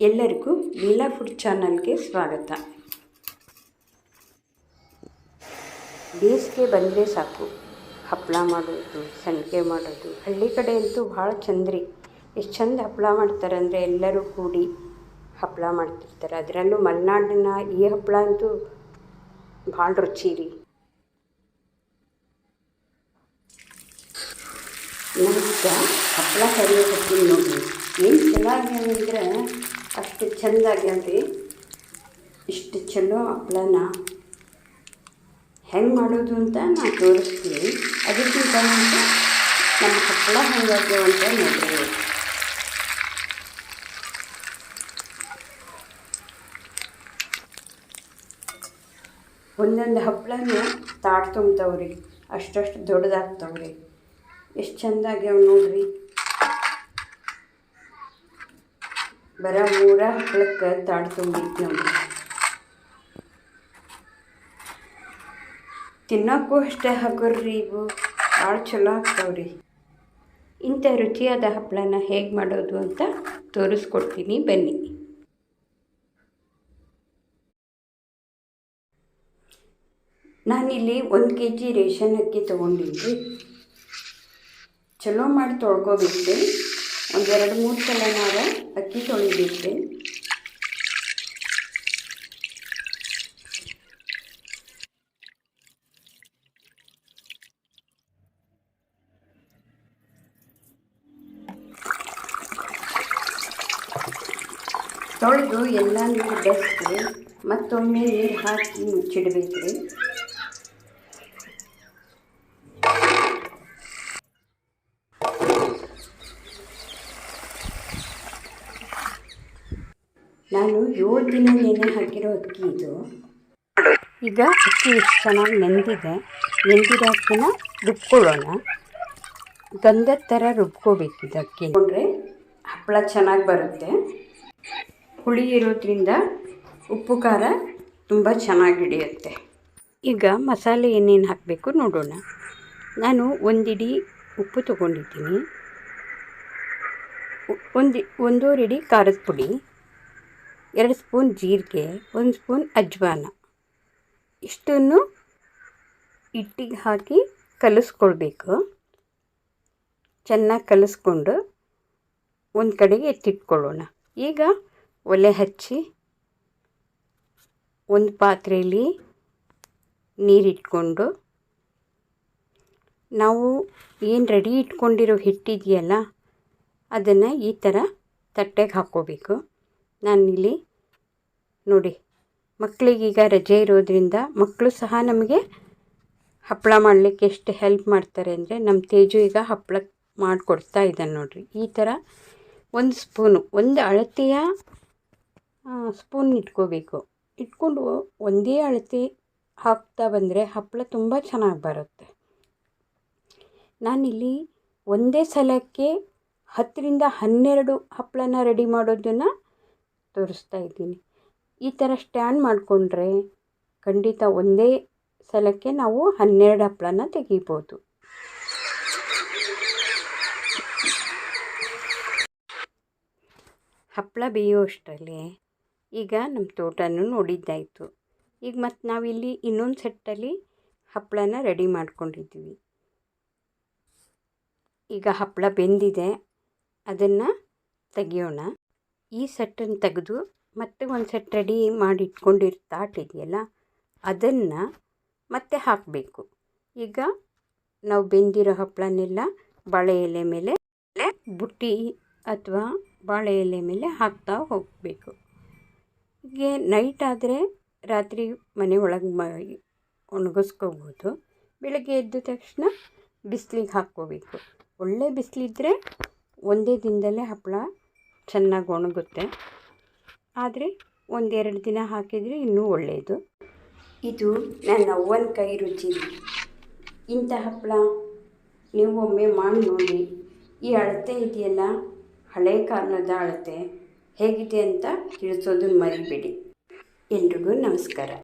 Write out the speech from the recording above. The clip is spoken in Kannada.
ಎಲ್ಲರಿಗೂ ಲೀಲಾ ಫುಡ್ ಚಾನಲ್ಗೆ ಸ್ವಾಗತ. ಬೇಸಿಗೆ ಬಂದರೆ ಸಾಕು. ಹಪ್ಪಳ ಮಾಡೋದು, ಸಂಡಿಗೆ ಮಾಡೋದು, ಹಳ್ಳಿ ಕಡೆ ಅಂತೂ ಭಾಳ ಚಂದ್ರಿ. ಎಷ್ಟು ಚಂದ ಹಪ್ಪಳ ಮಾಡ್ತಾರೆ ಅಂದರೆ ಎಲ್ಲರೂ ಕೂಡಿ ಹಪ್ಪಳ ಮಾಡ್ತಿರ್ತಾರೆ. ಅದರಲ್ಲೂ ಮಲೆನಾಡಿನ ಈ ಹಪ್ಪಳ ಅಂತೂ ಭಾಳ ರುಚಿ ರೀ. ನಮ್ಮ ಹಪ್ಪಳ ಕರಿಯೋದಕ್ಕೆ ನೋಡಿ ಏನು ಚೆನ್ನಾಗಿ ಅಂದ್ರೆ ಅಷ್ಟು ಚಂದ ಆಗ್ಯಾವ್ರಿ ಇಷ್ಟು ಚಲೋ ಹಪ್ಪಳನ ಹೆಂಗೆ ಮಾಡೋದು ಅಂತ ನಾನು ತೋರಿಸ್ತೀನಿ. ಅದಕ್ಕಿಂತ ಮುಂಚೆ ನಮ್ಮ ಹಪ್ಪಳ ಹೆಂಗಾಗ್ಯವ ಅಂತ ನೋಡ್ರಿ. ಒಂದೊಂದು ಹಪ್ಪಳನ ತಾಟ್ ತುಂಬ್ತಾವ್ರಿ. ಅಷ್ಟಷ್ಟು ದೊಡ್ಡದಾಗ್ತಾವ್ರಿ. ಎಷ್ಟು ಚಂದ ಆಗ್ಯಾವ ನೋಡ್ರಿ. ಬರ ಮೂರ ಹಪ್ಪಳಕ್ಕೆ ತಾಡ್ ತುಂಬಿತ್ತು ನಮ್ಗೆ. ತಿನ್ನೋಕ್ಕೂ ಅಷ್ಟೇ ಹಗುರ್ರಿ ಇವು. ಭಾಳ ಚಲೋ ಆಗ್ತಾವ್ರಿ. ಇಂಥ ರುಚಿಯಾದ ಹಪ್ಪಳನ ಹೇಗೆ ಮಾಡೋದು ಅಂತ ತೋರಿಸ್ಕೊಡ್ತೀನಿ ಬನ್ನಿ. ನಾನಿಲ್ಲಿ ಒಂದು ಕೆ ಜಿ ರೇಷನ್ ಅಕ್ಕಿ ತೊಗೊಂಡಿದ್ದೆ. ಚಲೋ ಮಾಡಿ ತೊಳ್ಕೊಬೇಕು. ಒಂದೆರಡು ಮೂರು ಸಲ ನಾವು ಅಕ್ಕಿ ತೊಳಿಬೇಕು ತೊಳೆದು ಎಲ್ಲ ನೀರು ಬೆಸ್ತು ಮತ್ತೊಮ್ಮೆ ನೀರು ಹಾಕಿ ಮುಚ್ಚಿಡ್ಬೇಕು ನಾನು ಏಳು ದಿನ ನೆನೆ ಹಾಕಿರೋ ಅಕ್ಕಿ ಇದು. ಈಗ ಅಕ್ಕಿ ಎಷ್ಟು ಚೆನ್ನಾಗಿ ನೆಂದಿದೆ. ನೆಂದಿರೋ ಅಕ್ಕಿನ ರುಬ್ಕೊಳ್ಳೋಣ. ಗಂಧದ ಥರ ರುಬ್ಕೋಬೇಕು ಇದು ಅಕ್ಕಿ. ನೋಡ್ರೆ ಹಪ್ಪಳ ಚೆನ್ನಾಗಿ ಬರುತ್ತೆ. ಹುಳಿ ಇರೋದ್ರಿಂದ ಉಪ್ಪು ಖಾರ ತುಂಬ ಚೆನ್ನಾಗಿ ಹಿಡಿಯುತ್ತೆ. ಈಗ ಮಸಾಲೆ ಏನೇನು ಹಾಕಬೇಕು ನೋಡೋಣ. ನಾನು ಒಂದಿಡಿ ಉಪ್ಪು ತೊಗೊಂಡಿದ್ದೀನಿ. ಒಂದು ಒಂದೂವರೆ ಇಡಿ ಖಾರದ ಪುಡಿ. ಎರಡು ಸ್ಪೂನ್ ಜೀರಿಗೆ, ಒಂದು ಸ್ಪೂನ್ ಅಜ್ವಾನ. ಇಷ್ಟನ್ನು ಹಿಟ್ಟಿಗೆ ಹಾಕಿ ಕಲಿಸ್ಕೊಳ್ಬೇಕು ಚೆನ್ನಾಗಿ ಕಲಿಸ್ಕೊಂಡು ಒಂದು ಕಡೆಗೆ ಎತ್ತಿಟ್ಕೊಳ್ಳೋಣ. ಈಗ ಒಲೆ ಹಚ್ಚಿ ಒಂದು ಪಾತ್ರೆಯಲ್ಲಿ ನೀರಿಟ್ಕೊಂಡು ನಾವು ಏನು ರೆಡಿ ಇಟ್ಕೊಂಡಿರೋ ಹಿಟ್ಟಿದೆಯಲ್ಲ, ಅದನ್ನು ಈ ಥರ ತಟ್ಟೆಗೆ ಹಾಕ್ಕೋಬೇಕು. ನಾನಿಲ್ಲಿ ನೋಡಿ ಮಕ್ಕಳಿಗೀಗ ರಜೆ ಇರೋದ್ರಿಂದ ಮಕ್ಕಳು ಸಹ ನಮಗೆ ಹಪ್ಪಳ ಮಾಡಲಿಕ್ಕೆ ಎಷ್ಟು ಹೆಲ್ಪ್ ಮಾಡ್ತಾರೆ ಅಂದರೆ ನಮ್ಮ ತೇಜು ಈಗ ಹಪ್ಪಳ ಮಾಡಿಕೊಡ್ತಾ ಇದ್ದಾನೆ ನೋಡಿರಿ. ಈ ಥರ ಒಂದು ಸ್ಪೂನು ಒಂದು ಅಳತೆಯ ಸ್ಪೂನ್ ಇಟ್ಕೋಬೇಕು. ಇಟ್ಕೊಂಡು ಒಂದೇ ಅಳತೆ ಹಾಕ್ತಾ ಬಂದರೆ ಹಪ್ಪಳ ತುಂಬ ಚೆನ್ನಾಗಿ ಬರುತ್ತೆ. ನಾನಿಲ್ಲಿ ಒಂದೇ ಸಲಕ್ಕೆ ಹತ್ತರಿಂದ ಹನ್ನೆರಡು ಹಪ್ಪಳನ ರೆಡಿ ಮಾಡೋದನ್ನು ತೋರಿಸ್ತಾ ಇದ್ದೀನಿ. ಈ ಥರ ಸ್ಟ್ಯಾಂಡ್ ಮಾಡಿಕೊಂಡ್ರೆ ಖಂಡಿತ ಒಂದೇ ಸಲಕ್ಕೆ ನಾವು ಹನ್ನೆರಡು ಹಪ್ಪಳನ ತೆಗಿಬೋದು. ಹಪ್ಪಳ ಬೇಯೋಷ್ಟರಲ್ಲಿ ಈಗ ನಮ್ಮ ತೋಟನೂ ನೋಡಿದ್ದಾಯಿತು. ಈಗ ಮತ್ತು ನಾವಿಲ್ಲಿ ಇನ್ನೊಂದು ಸೆಟ್ಟಲ್ಲಿ ಹಪ್ಪಳನ ರೆಡಿ ಮಾಡ್ಕೊಂಡಿದ್ದೀವಿ. ಈಗ ಹಪ್ಪಳ ಬೆಂದಿದೆ. ಅದನ್ನು ತೆಗಿಯೋಣ. ಈ ಸೆಟ್ಟನ್ನು ತೆಗೆದು ಮತ್ತೆ ಒಂದು ಸೆಟ್ ರೆಡಿ ಮಾಡಿ ಇಟ್ಕೊಂಡಿರೋ ತಾಟ್ ಇದೆಯಲ್ಲ ಅದನ್ನು ಮತ್ತೆ ಹಾಕಬೇಕು. ಈಗ ನಾವು ಬೆಂದಿರೋ ಹಪ್ಪಳನೆಲ್ಲ ಬಾಳೆ ಎಲೆ ಮೇಲೆ ಬುಟ್ಟಿ ಅಥವಾ ಬಾಳೆ ಎಲೆ ಮೇಲೆ ಹಾಕ್ತಾ ಹೋಗಬೇಕು. ಹೀಗೆ ನೈಟ್ ಆದರೆ ರಾತ್ರಿ ಮನೆ ಒಳಗೆ ಮ, ಒಣಗಿಸ್ಕೋಬೋದು. ಬೆಳಗ್ಗೆ ಎದ್ದ ತಕ್ಷಣ ಬಿಸಿಲಿಗೆ ಹಾಕ್ಕೋಬೇಕು. ಒಳ್ಳೆ ಬಿಸಿಲಿದ್ರೆ ಒಂದೇ ದಿನದಲ್ಲೇ ಹಪ್ಪಳ ಚೆನ್ನಾಗಿ ಒಣಗುತ್ತೆ. ಆದರೆ ಒಂದೆರಡು ದಿನ ಹಾಕಿದರೆ ಇನ್ನೂ ಒಳ್ಳೆಯದು. ಇದು ನನ್ನ ಅವ್ವನ ಕೈ ರುಚಿ. ಇಂಥ ಹಪ್ಪಳ ನೀವು ಒಮ್ಮೆ ಮಾಡಿ ನೋಡಿ. ಈ ಅಳತೆ ಇದೆಯಲ್ಲ? ಹಳೆ ಕಾಲದ ಅಳತೆ. ಹೇಗಿದೆ ಅಂತ ತಿಳಿಸೋದನ್ನು ಮರಿಬೇಡಿ. ಎಲ್ರಿಗೂ ನಮಸ್ಕಾರ.